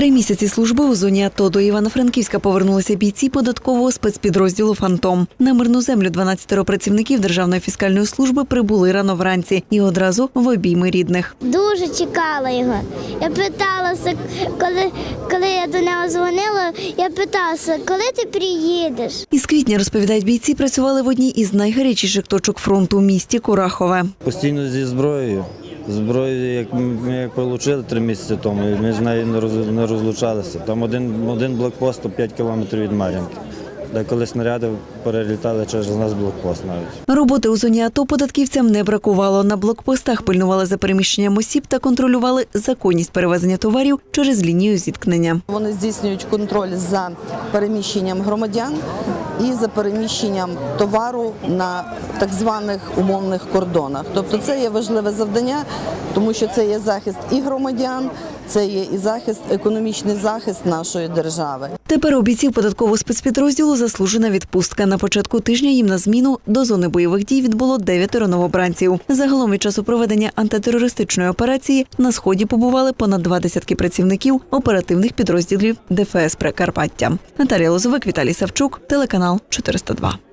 Три місяці служби у зоні АТО до Івано-Франківська повернулися бійці податкового спецпідрозділу Фантом. На мирну землю 12 працівників Державної фіскальної служби прибули рано вранці і одразу в обійми рідних. Дуже чекала його. Я питалася, коли, коли я до нього дзвонила, я питалася, коли ти приїдеш? Із квітня розповідають бійці, працювали в одній із найгарячіших точок фронту у місті Курахове. Постійно зі зброєю. Зброю, як ми як отримали три місяці тому, і ми з нею не роз- не розлучалися. Там один, один блокпост 5 кілометрів від Мар'їнки, де коли снаряди перелітали через нас блокпост навіть. Роботи у зоні АТО податківцям не бракувало. На блокпостах пильнували за переміщенням осіб та контролювали законність перевезення товарів через лінію зіткнення. Вони здійснюють контроль за переміщенням громадян і за переміщенням товару на так званих умовних кордонах. Тобто це є важливе завдання, тому що це є захист і громадян, це є і захист, економічний захист нашої держави. Тепер у бійців податкового спецпідрозділу заслужена відпустка. На початку тижня їм на зміну до зони бойових дій відбуло дев'ятеро новобранців. Загалом від часу проведення антитерористичної операції на сході побували понад два десятки працівників оперативних підрозділів ДФС Прикарпаття. Наталія Лозовик, Віталій Савчук, телеканал 402.